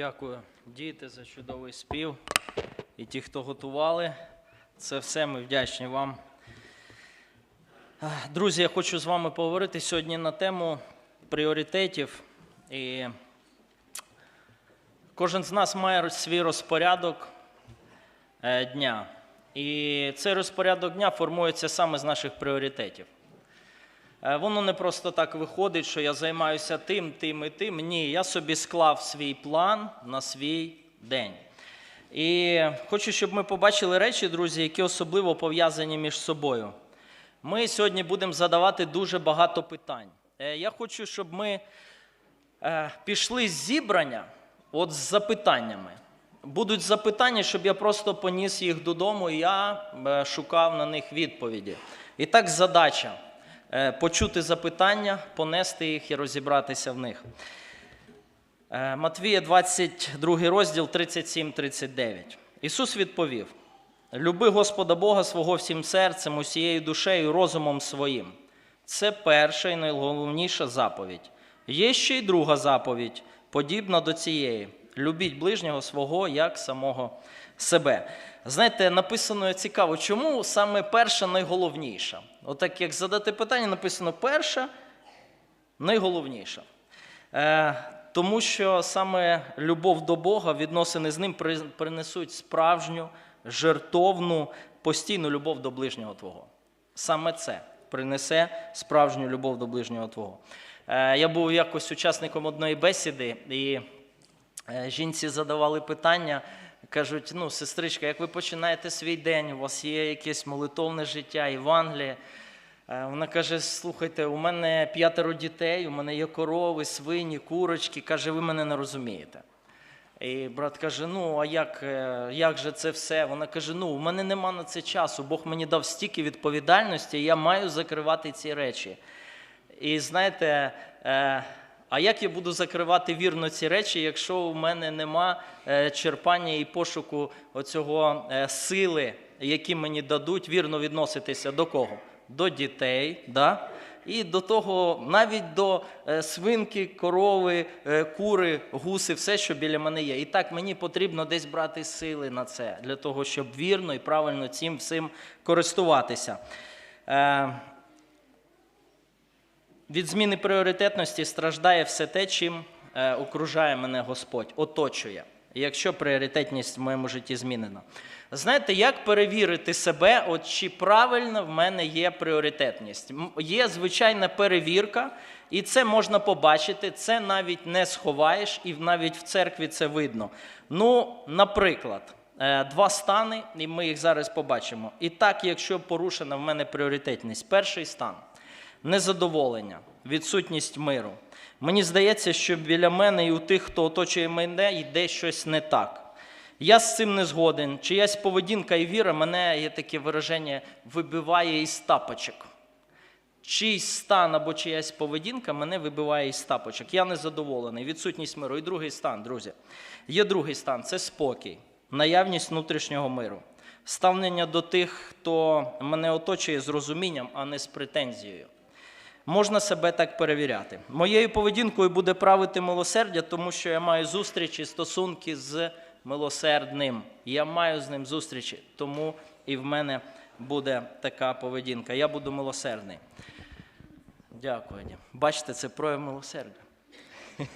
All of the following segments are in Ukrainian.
Дякую, діти, за чудовий спів. І ті, хто готували, це все ми вдячні вам. Друзі, я хочу з вами поговорити сьогодні на тему пріоритетів. І кожен з нас має свій розпорядок е, дня. І цей розпорядок дня формується саме з наших пріоритетів. Е, Воно не просто так виходить, що я займаюся тим, тим і тим. Ні, я собі склав свій план на свій день. І хочу, щоб ми побачили речі, друзі, які особливо пов'язані між собою. Ми сьогодні будемо задавати дуже багато питань. Е, Я хочу, щоб ми е, пішли з зібрання от з запитаннями. Будуть запитання, щоб я просто поніс їх додому, і я шукав на них відповіді. І так задача почути запитання, понести їх і розібратися в них. Е, Матвія 22 розділ 37-39. Ісус відповів: Люби Господа Бога свого всім серцем, усією душею, розумом своїм. Це перша і найголовніша заповідь. Є ще й друга заповідь, подібна до цієї: любіть ближнього свого як самого себе. Знаєте, написано цікаво, чому саме перша найголовніша? Отак, як задати питання, написано перша найголовніша. Е, тому що саме любов до Бога, відносини з ним принесуть справжню, жертовну, постійну любов до ближнього Твого. Саме це принесе справжню любов до ближнього Твого. Е, я був якось учасником одної бесіди, і е, жінці задавали питання. Кажуть, ну, сестричка, як ви починаєте свій день, у вас є якесь молитовне життя, Євангеліє. Е, Вона каже: слухайте, у мене п'ятеро дітей, у мене є корови, свині, курочки. Каже, ви мене не розумієте. І брат каже: ну, а як, е, як же це все? Вона каже: ну, у мене нема на це часу, Бог мені дав стільки відповідальності, і я маю закривати ці речі. І знаєте, е, а як я буду закривати вірно ці речі, якщо у мене нема е, черпання і пошуку оцього е, сили, які мені дадуть вірно відноситися до кого? До дітей, да? і до того, навіть до е, свинки, корови, кури, гуси, все, що біля мене є. І так мені потрібно десь брати сили на це, для того, щоб вірно і правильно цим всім користуватися. Від зміни пріоритетності страждає все те, чим е, окружає мене Господь, оточує, якщо пріоритетність в моєму житті змінена. Знаєте, як перевірити себе, от чи правильно в мене є пріоритетність? Є звичайна перевірка, і це можна побачити, це навіть не сховаєш, і навіть в церкві це видно. Ну, наприклад, е, два стани, і ми їх зараз побачимо. І так, якщо порушена в мене пріоритетність, перший стан незадоволення, відсутність миру. Мені здається, що біля мене і у тих, хто оточує мене, йде щось не так. Я з цим не згоден. Чиясь поведінка і віра мене є таке вираження вибиває із тапочок. Чийсь стан або чиясь поведінка мене вибиває із тапочок. Я незадоволений, відсутність миру. І другий стан, друзі. Є другий стан це спокій, наявність внутрішнього миру, ставлення до тих, хто мене оточує з розумінням, а не з претензією. Можна себе так перевіряти. Моєю поведінкою буде правити милосердя, тому що я маю зустрічі, стосунки з милосердним. Я маю з ним зустрічі, тому і в мене буде така поведінка. Я буду милосердний. Дякую. Бачите, це прояв милосердя.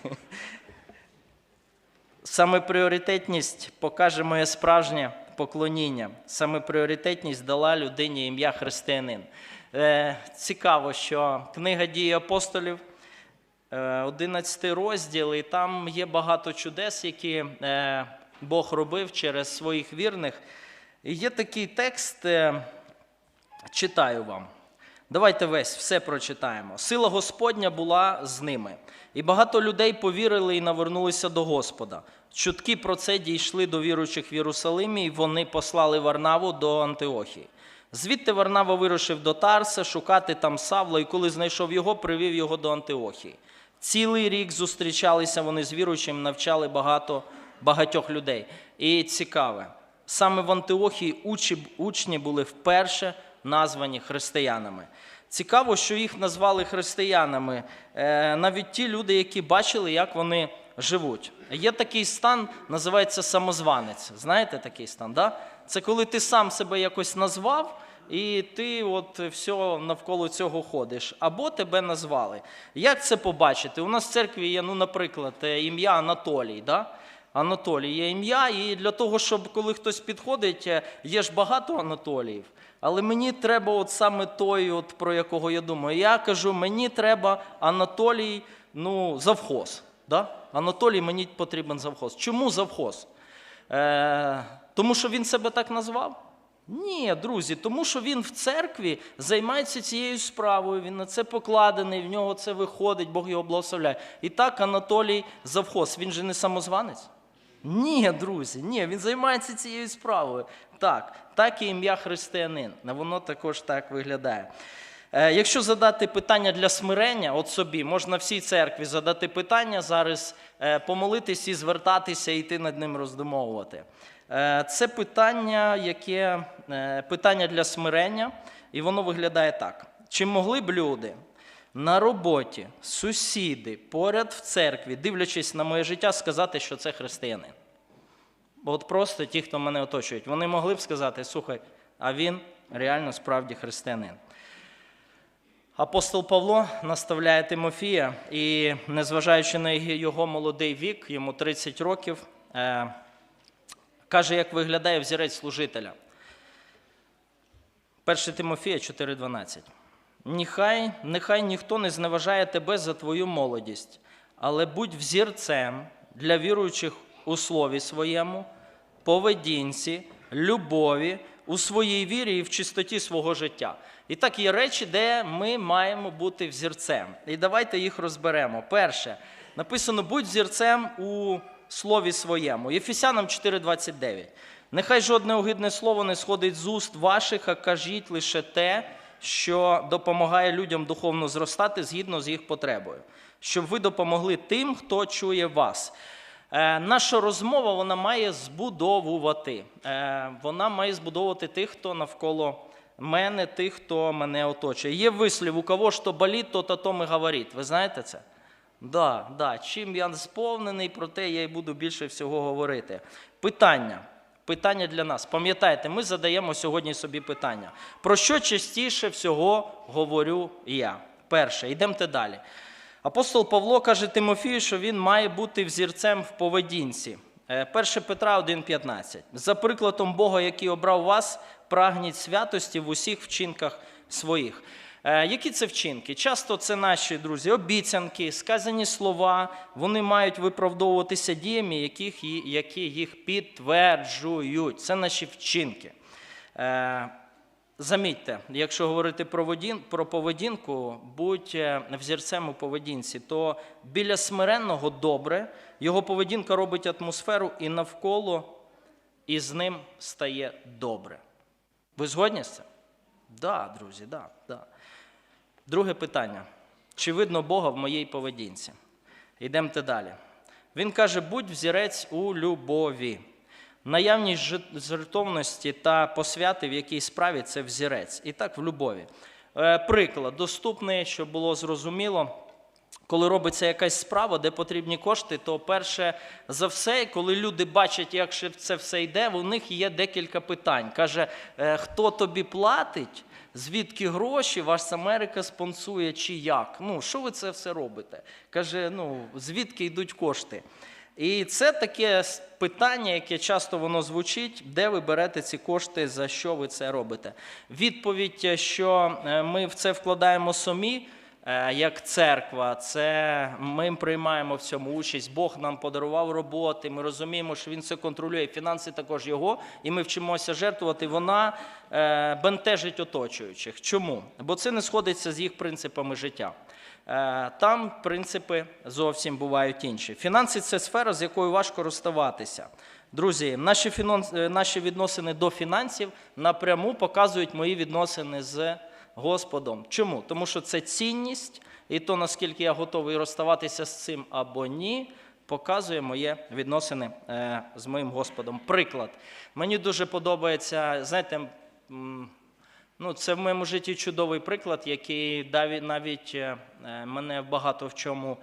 Саме пріоритетність покаже моє справжнє поклоніння. Саме пріоритетність дала людині ім'я християнин. Е, цікаво, що книга дії апостолів, е, 11 розділ, і там є багато чудес, які е, Бог робив через своїх вірних. І є такий текст, е, читаю вам. Давайте весь все прочитаємо. Сила Господня була з ними, і багато людей повірили і навернулися до Господа. Чутки про це дійшли до віруючих в Єрусалимі, і вони послали Варнаву до Антиохії. Звідти Варнава вирушив до Тарса шукати там Савла, і коли знайшов його, привів його до Антиохії. Цілий рік зустрічалися вони з віруючим, навчали багато, багатьох людей. І цікаве, саме в Антиохії учі, учні були вперше названі християнами. Цікаво, що їх назвали християнами. Е, навіть ті люди, які бачили, як вони живуть. Є такий стан, називається самозванець. Знаєте такий стан? Да? Це коли ти сам себе якось назвав, і ти от все навколо цього ходиш. Або тебе назвали. Як це побачити? У нас в церкві є, ну, наприклад, е, ім'я Анатолій. Да? Анатолій є ім'я, і для того, щоб коли хтось підходить, е, є ж багато Анатоліїв. Але мені треба от саме той, от, про якого я думаю. Я кажу, мені треба Анатолій, ну, завхоз. Да? Анатолій мені потрібен завхоз. Чому завхоз? Е, тому що він себе так назвав? Ні, друзі, тому що він в церкві займається цією справою, він на це покладений, в нього це виходить, Бог його благословляє. І так Анатолій завхоз, він же не самозванець? Ні, друзі, ні, він займається цією справою. Так, так і ім'я християнин. Воно також так виглядає. Е, Якщо задати питання для смирення, от собі, можна всій церкві задати питання зараз, е, помолитись і звертатися і йти над ним роздумовувати. Е, Це питання, яке питання для смирення, і воно виглядає так: чи могли б люди на роботі, сусіди, поряд в церкві, дивлячись на моє життя, сказати, що це християнин? Бо От просто ті, хто мене оточують, вони могли б сказати: слухай, а він реально справді християнин. Апостол Павло наставляє Тимофія, і незважаючи на його молодий вік, йому 30 років, е, каже, як виглядає взірець служителя. 1 Тимофія 4,12. Нехай, нехай ніхто не зневажає тебе за твою молодість, але будь взірцем для віруючих у слові своєму, поведінці, любові, у своїй вірі і в чистоті свого життя. І так є речі, де ми маємо бути взірцем. І давайте їх розберемо. Перше, написано: будь взірцем у слові своєму. Єфесянам 4,29. Нехай жодне огидне слово не сходить з уст ваших, а кажіть лише те, що допомагає людям духовно зростати згідно з їх потребою, щоб ви допомогли тим, хто чує вас. Е, наша розмова вона має збудовувати. Е, вона має збудовувати тих, хто навколо мене, тих, хто мене оточує. Є вислів, у кого що болить, то то том і говорить. Ви знаєте це? Да, да. Чим я сповнений, про те я і буду більше всього говорити. Питання. Питання для нас. Пам'ятайте, ми задаємо сьогодні собі питання. Про що частіше всього говорю я? Перше, йдемте далі. Апостол Павло каже Тимофію, що він має бути взірцем в поведінці. Е, 1 Петра 1,15. За прикладом Бога, який обрав вас, прагніть святості в усіх вчинках своїх. Е, Які це вчинки? Часто це наші друзі, обіцянки, сказані слова, вони мають виправдовуватися діями, яких, які їх підтверджують. Це наші вчинки. Е, Замітьте, якщо говорити про, поведінку, будь е, взірцем у поведінці, то біля смиренного добре, його поведінка робить атмосферу і навколо і з ним стає добре. Ви згодні з цим? Да, друзі, да, да. Друге питання. Чи видно Бога в моїй поведінці? Йдемте далі. Він каже: будь взірець у любові. Наявність жертовності та посвяти в якій справі це взірець. І так в любові. Е, Приклад, доступний, щоб було зрозуміло. Коли робиться якась справа, де потрібні кошти, то перше за все, коли люди бачать, як це все йде, у них є декілька питань. Каже, е, хто тобі платить, звідки гроші, вас Америка спонсує чи як? Ну, що ви це все робите? Каже, ну, звідки йдуть кошти? І це таке питання, яке часто воно звучить, де ви берете ці кошти, за що ви це робите. Відповідь, е, що е, ми в це вкладаємо самі, як церква, це ми приймаємо в цьому участь. Бог нам подарував роботи. Ми розуміємо, що він це контролює. Фінанси також його, і ми вчимося жертвувати. Вона е, бентежить оточуючих. Чому? Бо це не сходиться з їх принципами життя. Е, Там принципи зовсім бувають інші. Фінанси це сфера, з якою важко розставатися. Друзі, наші, фінанс- е, наші відносини до фінансів напряму показують мої відносини з Господом. Чому? Тому що це цінність, і то, наскільки я готовий розставатися з цим або ні, показує моє відносини е, з моїм Господом. Приклад. Мені дуже подобається, знаєте, Ну, це в моєму житті чудовий приклад, який навіть е, е, мене багато в чому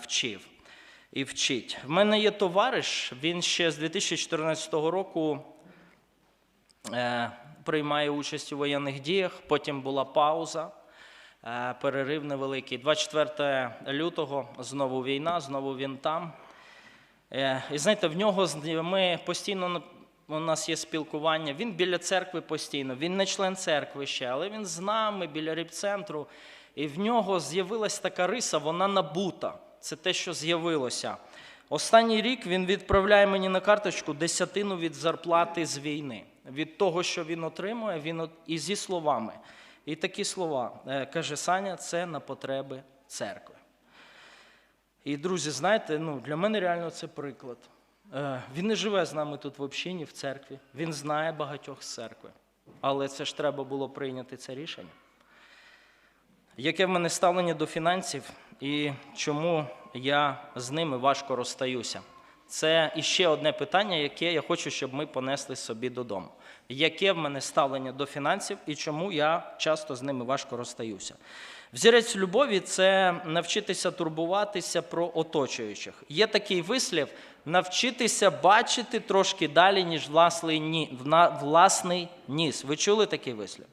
вчив. і вчить. В мене є товариш, він ще з 2014 року приймає участь у воєнних діях, потім була пауза, е, перерив невеликий. 24 лютого знову війна, знову він там. Е, І знаєте, в нього ми постійно у нас є спілкування. Він біля церкви постійно. Він не член церкви ще, але він з нами біля репцентру. І в нього з'явилась така риса, вона набута. Це те, що з'явилося. Останній рік він відправляє мені на карточку десятину від зарплати з війни. Від того, що він отримує, він і зі словами. І такі слова е, каже Саня, це на потреби церкви. І, друзі, знаєте, ну, для мене реально це приклад. Е, Він не живе з нами тут в общині, в церкві. Він знає багатьох з церкви. Але це ж треба було прийняти це рішення. Яке в мене ставлення до фінансів і чому я з ними важко розстаюся? Це іще одне питання, яке я хочу, щоб ми понесли собі додому. Яке в мене ставлення до фінансів і чому я часто з ними важко розстаюся? Взірець любові це навчитися турбуватися про оточуючих. Є такий вислів навчитися бачити трошки далі, ніж власний, ніс. Ви чули такий вислів?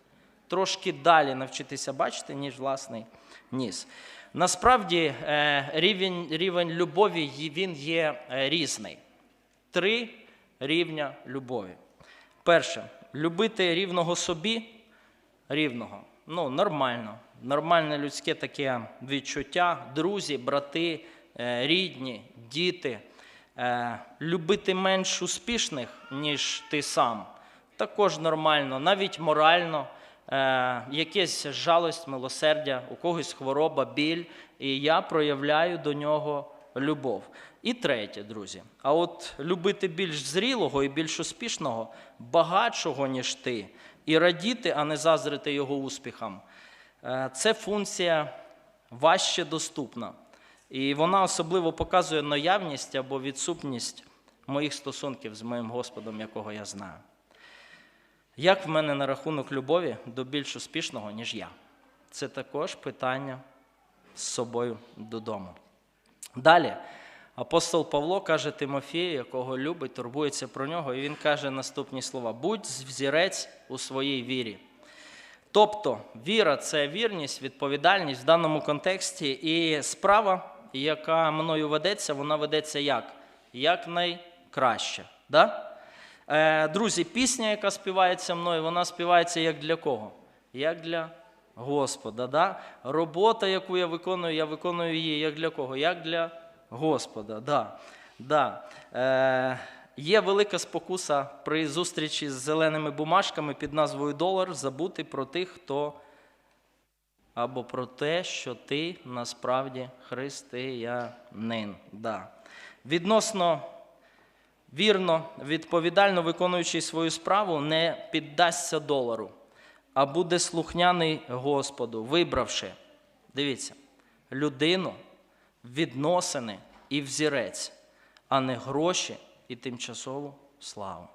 Трошки далі навчитися бачити, ніж власний ніс. Насправді е, рівень, рівень любові він є е, різний. Три рівня любові. Перше, любити рівного собі, рівного. Ну, нормально. Нормальне людське таке відчуття, друзі, брати, е, рідні, діти. Е, Любити менш успішних, ніж ти сам. Також нормально, навіть морально, е, якась жалость, милосердя, у когось хвороба, біль, і я проявляю до нього любов. І третє, друзі. А от любити більш зрілого і більш успішного, багатшого, ніж ти, і радіти, а не заздрити його успіхам. Е, Це функція важче доступна. І вона особливо показує наявність або відсутність моїх стосунків з моїм Господом, якого я знаю. Як в мене на рахунок любові до більш успішного, ніж я? Це також питання з собою додому. Далі апостол Павло каже Тимофію, якого любить, турбується про нього, і він каже наступні слова: будь взірець у своїй вірі. Тобто віра це вірність, відповідальність в даному контексті, і справа, яка мною ведеться, вона ведеться як? Як найкраще. Да? Е, друзі, пісня, яка співається мною, вона співається як для кого? Як для Господа. Да? Робота, яку я виконую, я виконую її як для кого? Як для Господа. Да. Да. Е, є велика спокуса при зустрічі з зеленими бумажками під назвою Долар забути про тих, хто або про те, що ти насправді християнин. Да. Відносно вірно, відповідально виконуючи свою справу, не піддасться долару, а буде слухняний Господу, вибравши, дивіться, людину, відносини і взірець, а не гроші і тимчасову славу.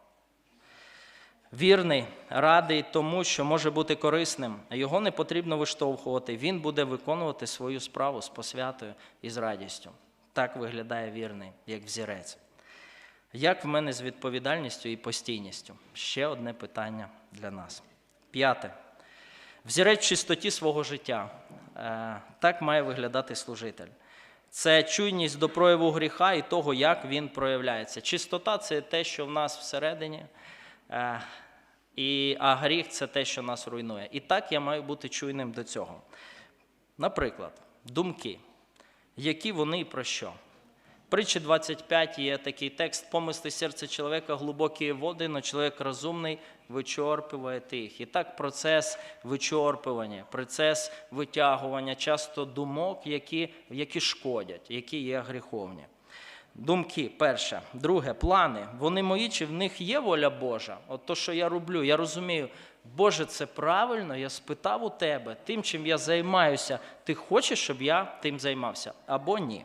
Вірний, радий тому, що може бути корисним. Його не потрібно виштовхувати. Він буде виконувати свою справу з посвятою і з радістю. Так виглядає вірний, як взірець. Як в мене з відповідальністю і постійністю? Ще одне питання для нас. П'яте. Взірець в чистоті свого життя. Е, Так має виглядати служитель. Це чуйність до прояву гріха і того, як він проявляється. Чистота це те, що в нас всередині, е, а гріх це те, що нас руйнує. І так я маю бути чуйним до цього. Наприклад, думки, які вони і про що. Притчі 25 є такий текст: помисли серця чоловіка глибокі води, но чоловік розумний вичорпує тих. І так процес вичорпування, процес витягування часто думок, які, які шкодять, які є гріховні. Думки, перше. Друге, плани. Вони мої, чи в них є воля Божа? От то, що я роблю, я розумію, Боже, це правильно, я спитав у тебе, тим, чим я займаюся, ти хочеш, щоб я тим займався або ні.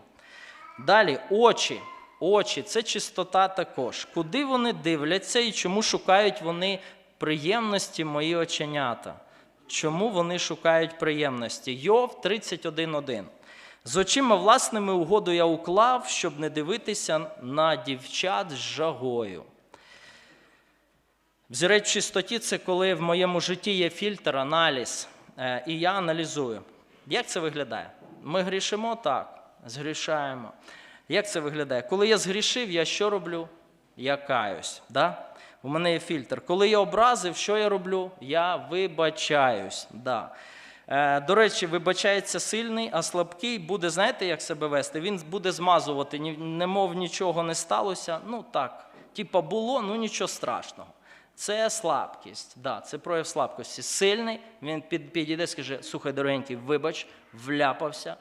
Далі очі. Очі це чистота також. Куди вони дивляться і чому шукають вони приємності мої оченята? Чому вони шукають приємності? Йов 31.1. З очима власними угоду я уклав, щоб не дивитися на дівчат з жагою. Взірець чистоті це коли в моєму житті є фільтр, аналіз, е, і я аналізую. Як це виглядає? Ми грішимо так, згрішаємо. Як це виглядає? Коли я згрішив, я що роблю? Я каюсь. Да? У мене є фільтр. Коли я образив, що я роблю? Я вибачаюсь. Да. Е, До речі, вибачається сильний, а слабкий буде, знаєте, як себе вести? Він буде змазувати, немов нічого не сталося. Ну так, типа було, ну нічого страшного. Це слабкість, да, це прояв слабкості. Сильний, він підійде скаже: слухай, дорогенький, вибач, вляпався,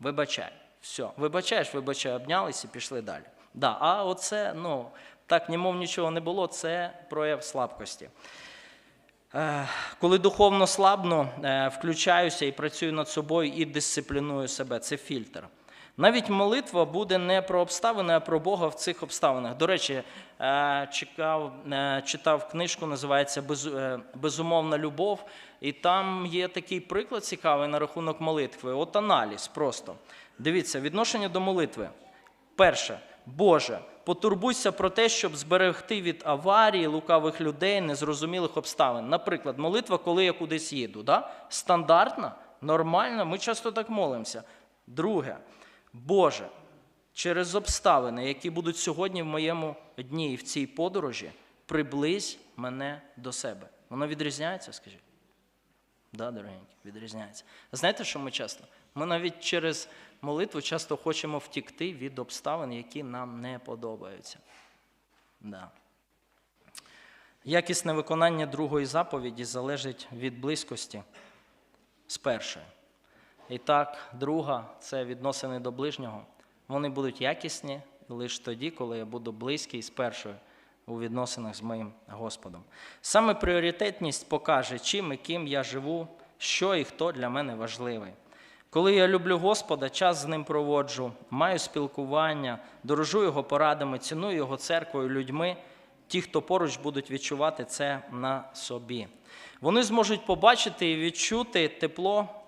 вибачай. Все, вибачаєш, вибачай, обнялися і пішли далі. Да, а оце, ну, так, німов нічого не було, це прояв слабкості. Е, Коли духовно слабно, е, включаюся і працюю над собою і дисципліную себе. Це фільтр. Навіть молитва буде не про обставини, а про Бога в цих обставинах. До речі, е, чекав, е, читав книжку, називається е, Безумовна любов. І там є такий приклад цікавий на рахунок молитви. От аналіз просто. Дивіться, відношення до молитви. Перше, Боже, потурбуйся про те, щоб зберегти від аварії, лукавих людей, незрозумілих обставин. Наприклад, молитва, коли я кудись їду. Да? Стандартна, нормальна, ми часто так молимося. Друге, Боже, через обставини, які будуть сьогодні в моєму дні і в цій подорожі, приблизь мене до себе. Воно відрізняється, скажіть? Да, дорогенькі, відрізняється. Знаєте, що ми часто? Ми навіть через молитву часто хочемо втікти від обставин, які нам не подобаються. Да. Якісне виконання другої заповіді залежить від близькості з першої. І так, друга це відносини до ближнього. Вони будуть якісні лише тоді, коли я буду близький з першою у відносинах з моїм Господом. Саме пріоритетність покаже, чим і ким я живу, що і хто для мене важливий. Коли я люблю Господа, час з ним проводжу, маю спілкування, дорожу його порадами, ціную його церквою, людьми, ті, хто поруч будуть відчувати це на собі. Вони зможуть побачити і відчути тепло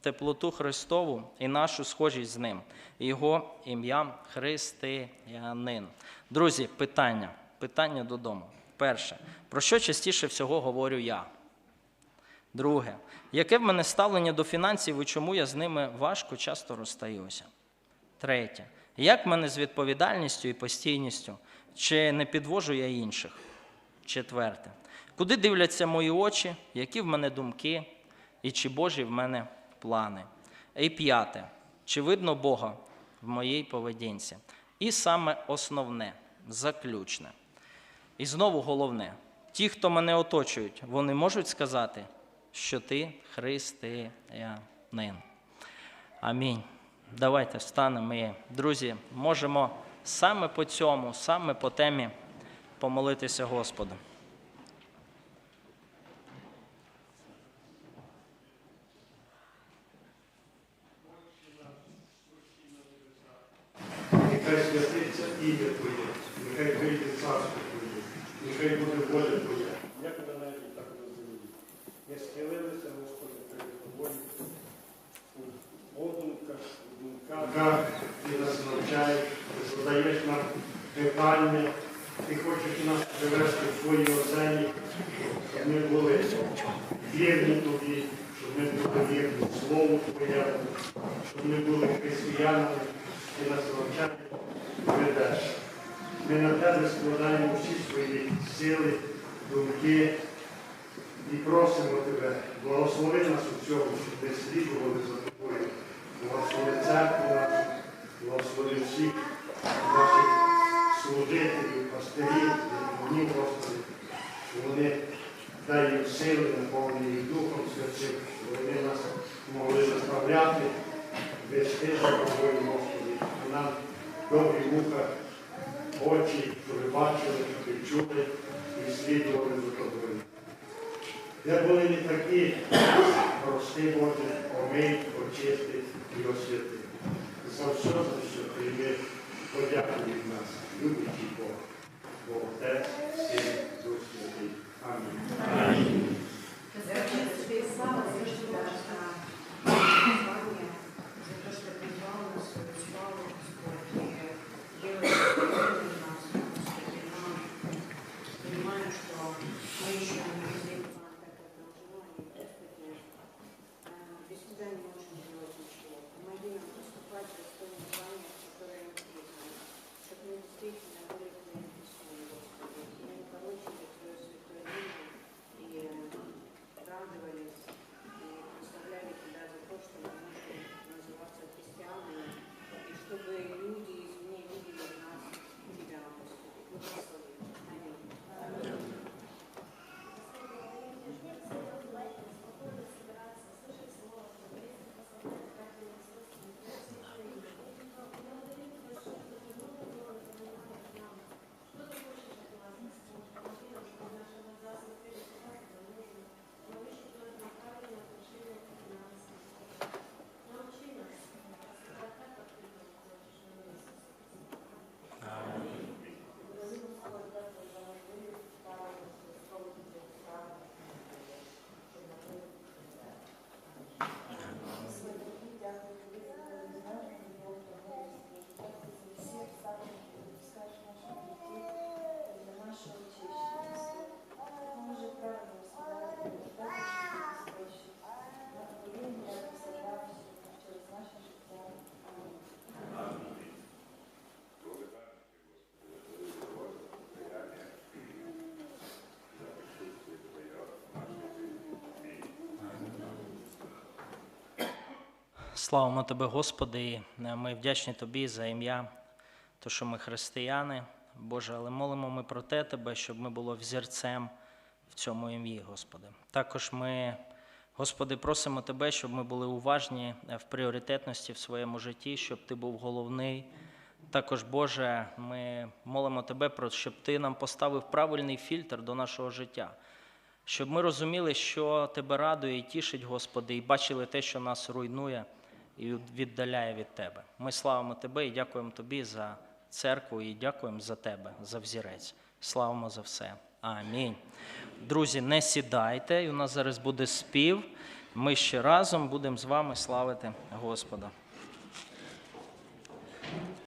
теплоту Христову і нашу схожість з ним, його ім'ям Християнин. Друзі, питання. Питання додому. Перше, про що частіше всього говорю я? Друге, яке в мене ставлення до фінансів і чому я з ними важко часто розстаюся? Третє, як в мене з відповідальністю і постійністю? Чи не підвожу я інших? Четверте, куди дивляться мої очі, які в мене думки, і чи Божі в мене плани? І п'яте, чи видно Бога в моїй поведінці? І саме основне, заключне. І знову головне: ті, хто мене оточують, вони можуть сказати, що ти християнин. Амінь. Давайте встанемо і, друзі, можемо саме по цьому, саме по темі помолитися Господу. Нехай святиться ім'я Твоє, нехай прийде царство Твоє, нехай буде воля Твоя. Як на небі, так і на землі. Не схилилися, Господи, перед Тобою у подумках, у думках. Ти нас навчаєш, ти задаєш нам питання, ти хочеш нас привести в свої оселі, щоб ми були вірні Тобі, щоб ми були вірні Слову Твоєму, щоб ми були християнами, ти нас навчаєш, ведеш. Ми на тебе складаємо всі свої сили, думки. І просимо тебе, благослови нас у цьому, щоб ми слідували за тобою. Благослови церкву нашу, благослови всіх наших служителів, пастирів, духовні, Господи, що вони дай їм сили, наповнені їх Духом Святим, щоб вони нас могли наставляти, вести за тобою, Господи, нам добрі вуха, очі, щоб бачили, щоб чули і слідували за тобою. Де були не такі, прости, Боже, омий, очисти і освяти. За все, за що прийми подяку від нас, любить Бог, Бог Отець, Син, Дух Святий. Амінь. Слава, Славимо Тебе, Господи, і е, ми вдячні Тобі за ім'я, то, що ми християни, Боже, але молимо ми про те Тебе, щоб ми було взірцем в цьому ім'ї, Господи. Також ми, Господи, просимо Тебе, щоб ми були уважні е, в пріоритетності в своєму житті, щоб Ти був головний. Також, Боже, ми молимо Тебе, про щоб Ти нам поставив правильний фільтр до нашого життя. Щоб ми розуміли, що тебе радує і тішить, Господи, і бачили те, що нас руйнує і віддаляє від Тебе. Ми славимо Тебе і дякуємо Тобі за церкву, і дякуємо за Тебе, за взірець. Славимо за все. Амінь. Друзі, не сідайте, і у нас зараз буде спів. Ми ще разом будемо з вами славити Господа.